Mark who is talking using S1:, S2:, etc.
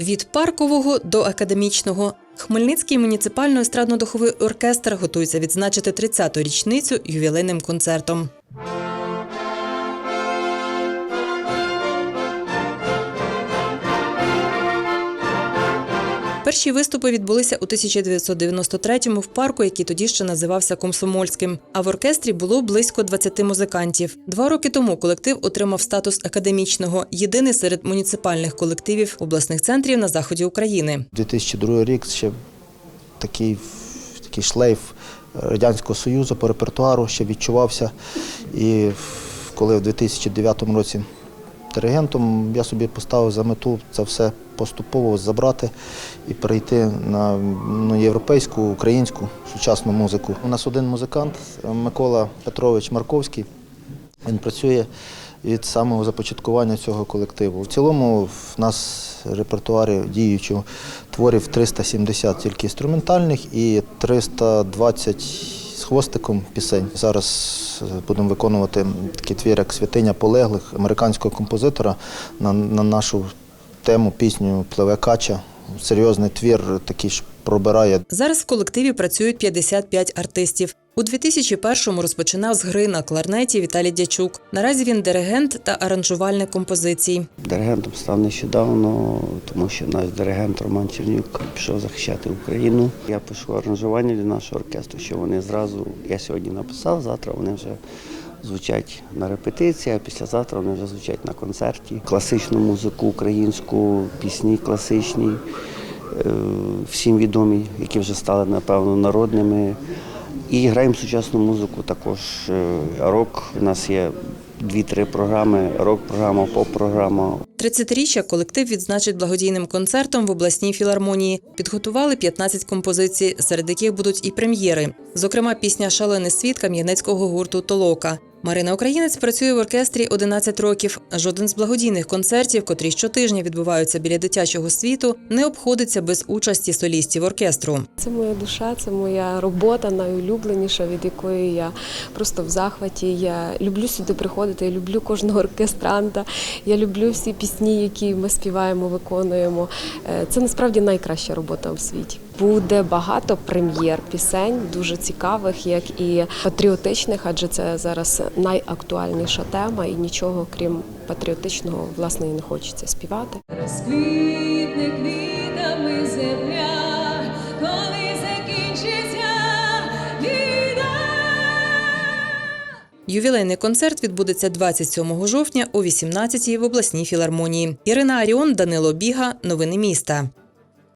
S1: Від паркового до академічного. Хмельницький муніципально естрадно-духовий оркестр готується відзначити 30-ту річницю ювілейним концертом. Перші виступи відбулися у 1993-му в парку, який тоді ще називався Комсомольським. А в оркестрі було близько 20 музикантів. Два роки тому колектив отримав статус академічного, єдиний серед муніципальних колективів обласних центрів на заході України.
S2: 2002 рік ще такий, такий шлейф Радянського Союзу по репертуару ще відчувався. І коли в 2009 році диригентом я собі поставив за мету це все поступово забрати і перейти на ну, європейську, українську сучасну музику. У нас один музикант Микола Петрович Марковський. Він працює від самого започаткування цього колективу. В цілому в нас репертуарі діючого творів 370 тільки інструментальних і 320 з хвостиком пісень. Зараз е, будемо виконувати такий твір, як Святиня полеглих американського композитора на, на нашу тему пісню Пливе кача. Серйозний твір такий ж пробирає
S1: Зараз в колективі працюють 55 артистів. У 2001-му розпочинав з гри на кларнеті Віталій Дячук. Наразі він диригент та аранжувальник композицій.
S3: Диригентом став нещодавно, тому що наш диригент Роман Чернюк пішов захищати Україну. Я пишу аранжування для нашого оркестру, що вони зразу, я сьогодні написав, завтра вони вже звучать на репетиції, а післязавтра вони вже звучать на концерті. Класичну музику, українську, пісні класичні, е, всім відомі, які вже стали, напевно, народними. І граємо сучасну музику також. е, Рок. У нас є дві-три програми: рок-програма, поп-програма.
S1: 30-річчя колектив відзначить благодійним концертом в обласній філармонії. Підготували 15 композицій, серед яких будуть і прем'єри. Зокрема, пісня Шалений світ кам'янецького гурту Толока. Марина Українець працює в оркестрі 11 років. Жоден з благодійних концертів, котрі щотижня відбуваються біля дитячого світу, не обходиться без участі солістів оркестру.
S4: Це моя душа, це моя робота найулюбленіша, від якої я просто в захваті. Я люблю сюди приходити, я люблю кожного оркестранта, я люблю всі пісні, які ми співаємо, виконуємо. Е, Це насправді найкраща робота у світі. Буде багато прем'єр пісень, дуже цікавих, як і патріотичних, адже це зараз найактуальніша тема, і нічого крім патріотичного власне і не хочеться співати.
S5: Розквітне квітами земля, коли закінчиться війна.
S1: Ювілейний концерт відбудеться 27 жовтня о 18-й в обласній філармонії. Ірина Аріон, Данило Біга. Новини міста.